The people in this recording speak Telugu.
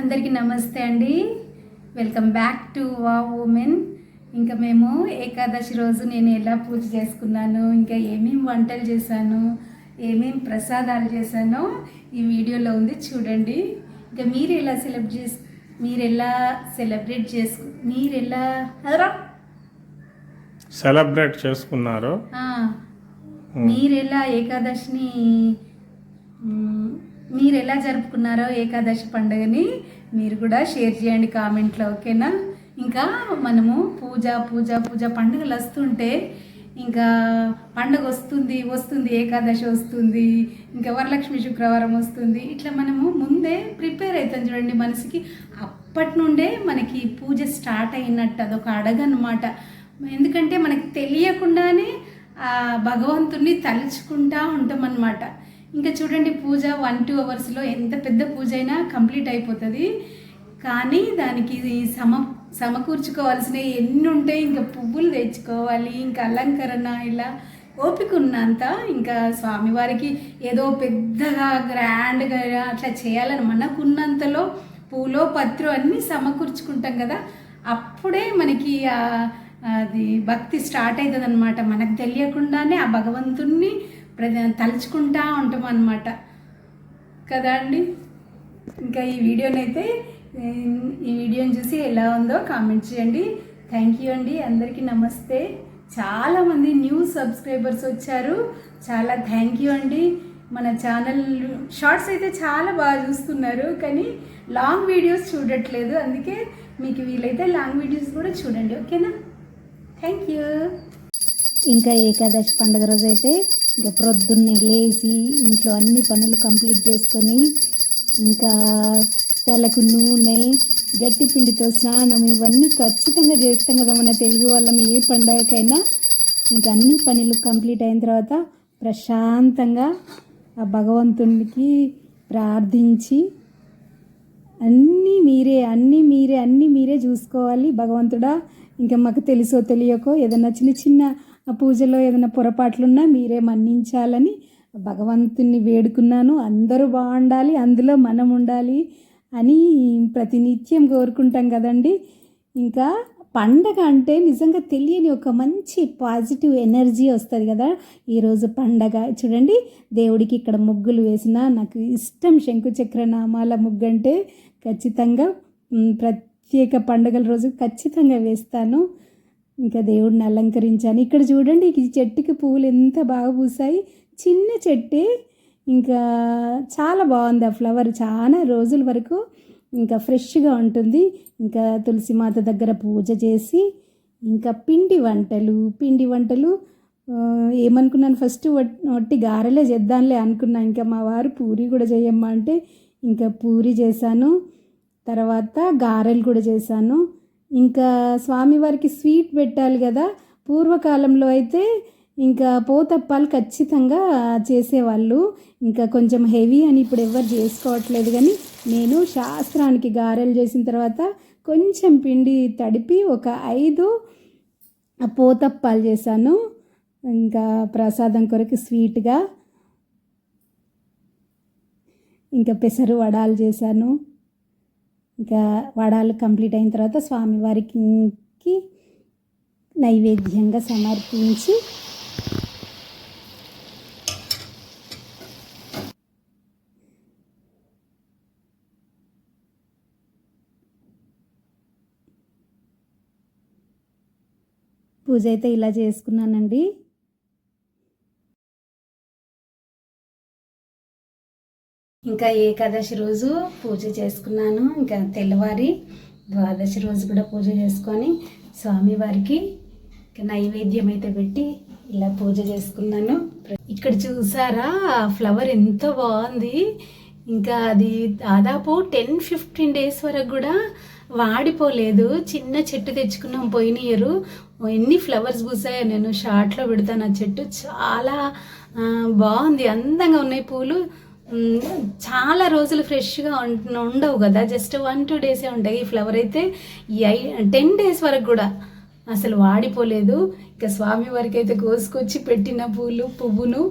అందరికీ నమస్తే అండి. వెల్కమ్ బ్యాక్ టు వా ఉమెన్ ఇంకా మేము ఏకాదశి రోజు నేను ఎలా పూజ చేసుకున్నాను ఇంకా ఏమేమి వంటలు చేశాను ఏమేమి ప్రసాదాలు చేశానో ఈ వీడియోలో ఉంది చూడండి. ఇంకా మీరు ఎలా సెలబ్రేట్ చేసు మీరు ఎలా సెలబ్రేట్ చేసుకు మీరు ఎలా సెలబ్రేట్ చేసుకున్నారు. మీరెలా ఏకాదశిని మీరు ఎలా జరుపుకున్నారో ఏకాదశి పండుగని మీరు కూడా షేర్ చేయండి కామెంట్లో ఓకేనా? ఇంకా మనము పూజ పూజ పూజ పండుగలు వస్తుంటే ఇంకా పండుగ వస్తుంది వస్తుంది ఏకాదశి వస్తుంది ఇంకా వరలక్ష్మి శుక్రవారం వస్తుంది. ఇట్లా మనము ముందే ప్రిపేర్ అవుతాం చూడండి మనసుకి. అప్పటి నుండే మనకి పూజ స్టార్ట్ అయినట్టు అదొక అడగనమాట. ఎందుకంటే మనకి తెలియకుండానే ఆ భగవంతుణ్ణి తలుచుకుంటా ఉంటాం అన్నమాట ఇంకా చూడండి పూజ వన్ టూ అవర్స్లో ఎంత పెద్ద పూజ అయినా కంప్లీట్ అయిపోతుంది. కానీ దానికి సమ సమకూర్చుకోవాల్సినవి ఎన్ని ఉంటాయి ఇంకా పువ్వులు తెచ్చుకోవాలి ఇంకా అలంకరణ ఇలా ఓపిక ఉన్నంత ఇంకా స్వామివారికి ఏదో పెద్దగా గ్రాండ్గా అట్లా చేయాలని మనకున్నంతలో పూలో పత్రు అన్నీ సమకూర్చుకుంటాం కదా. అప్పుడే మనకి అది భక్తి స్టార్ట్ అవుతుంది అనమాట మనకు తెలియకుండానే ఆ భగవంతుణ్ణి ప్ర- తలుచుకుంటా ఉంటాం అన్నమాట. కదా అండి? ఇంకా ఈ వీడియోనైతే అయితే ఈ వీడియోని చూసి ఎలా ఉందో కామెంట్ చేయండి. థ్యాంక్ యూ అండి. అందరికీ నమస్తే. చాలామంది న్యూ సబ్స్క్రైబర్స్ వచ్చారు. చాలా థ్యాంక్ యూ అండి. మన ఛానల్ షార్ట్స్ అయితే చాలా బాగా చూస్తున్నారు కానీ లాంగ్ వీడియోస్ చూడట్లేదు. అందుకే మీకు వీలైతే లాంగ్ వీడియోస్ కూడా చూడండి. ఓకేనా థ్యాంక్ యూ ఇంకా ఏకాదశి పండుగ రోజు అయితే ఇంకా ప్రొద్దున్నే లేచి ఇంట్లో అన్ని పనులు కంప్లీట్ చేసుకొని ఇంకా తలకు నూనె గట్టి పిండితో స్నానం ఇవన్నీ ఖచ్చితంగా చేస్తాం కదా మన తెలుగు వాళ్ళం ఏ పండగకైనా. ఇంకా అన్ని పనులు కంప్లీట్ అయిన తర్వాత ప్రశాంతంగా ఆ భగవంతునికి ప్రార్థించి అన్నీ మీరే అన్నీ మీరే అన్నీ మీరే చూసుకోవాలి భగవంతుడా. ఇంకా మాకు తెలుసో తెలియకో ఏదైనా చిన్న చిన్న ఆ పూజలో ఏదైనా పొరపాట్లున్నా మీరే మన్నించాలని భగవంతుని వేడుకున్నాను. అందరూ బాగుండాలి అందులో మనం ఉండాలి అని ప్రతినిత్యం కోరుకుంటాం కదండి. ఇంకా పండగ అంటే నిజంగా తెలియని ఒక మంచి పాజిటివ్ ఎనర్జీ వస్తుంది కదా ఈరోజు పండగ. చూడండి దేవుడికి ఇక్కడ ముగ్గులు వేసిన నాకు ఇష్టం శంకు నామాల ముగ్గు అంటే ఖచ్చితంగా ప్రత్యేక పండుగల రోజు ఖచ్చితంగా వేస్తాను. ఇంకా దేవుడిని అలంకరించాను. ఇక్కడ చూడండి ఈ చెట్టుకి పువ్వులు ఎంత బాగా పూసాయి. చిన్న చెట్టే. ఇంకా చాలా బాగుంది ఆ ఫ్లవర్. చాలా రోజుల వరకు ఇంకా ఫ్రెష్గా ఉంటుంది. ఇంకా తులసి మాత దగ్గర పూజ చేసి ఇంకా పిండి వంటలు పిండి వంటలు ఏమనుకున్నాను ఫస్ట్ వట్టి గారెలే చేద్దాంలే అనుకున్నా. ఇంకా మా వారు పూరి కూడా చేయమ్మా అంటే ఇంకా పూరి చేశాను. తర్వాత గారెలు కూడా చేశాను. ఇంకా స్వామివారికి స్వీట్ పెట్టాలి కదా. పూర్వకాలంలో అయితే ఇంకా పోతప్పాలు ఖచ్చితంగా చేసేవాళ్ళు. ఇంకా కొంచెం హెవీ అని ఇప్పుడు ఎవరు చేసుకోవట్లేదు కానీ నేను శాస్త్రానికి గారెలు చేసిన తర్వాత కొంచెం పిండి తడిపి ఒక ఐదు పోతప్పాలు చేశాను. ఇంకా ప్రసాదం కొరకు స్వీట్గా. ఇంకా పెసరు వడాలు చేశాను. ఇంకా వడాలు కంప్లీట్ అయిన తర్వాత స్వామివారికి నైవేద్యంగా సమర్పించి పూజ అయితే ఇలా చేసుకున్నానండి. ఇంకా ఏకాదశి రోజు పూజ చేసుకున్నాను. ఇంకా తెల్లవారి ద్వాదశి రోజు కూడా పూజ చేసుకొని స్వామివారికి నైవేద్యం అయితే పెట్టి ఇలా పూజ చేసుకున్నాను. ఇక్కడ చూసారా? ఆ ఫ్లవర్ ఎంత బాగుంది. ఇంకా అది దాదాపు టెన్ ఫిఫ్టీన్ డేస్ వరకు కూడా వాడిపోలేదు. చిన్న చెట్టు తెచ్చుకున్నాం పోయిన ఇయర్. ఎన్ని ఫ్లవర్స్ పూసాయో నేను షార్ట్లో పెడతాను ఆ చెట్టు. చాలా బాగుంది. అందంగా ఉన్నాయి పూలు. చాలా రోజులు ఫ్రెష్గా ఉండవు కదా. జస్ట్ వన్ టూ డేసే ఉంటాయి. ఈ ఫ్లవర్ అయితే ఐ టెన్ డేస్ వరకు కూడా అసలు వాడిపోలేదు. ఇక స్వామి వారికి అయితే కోసుకొచ్చి పెట్టిన పూలు పువ్వును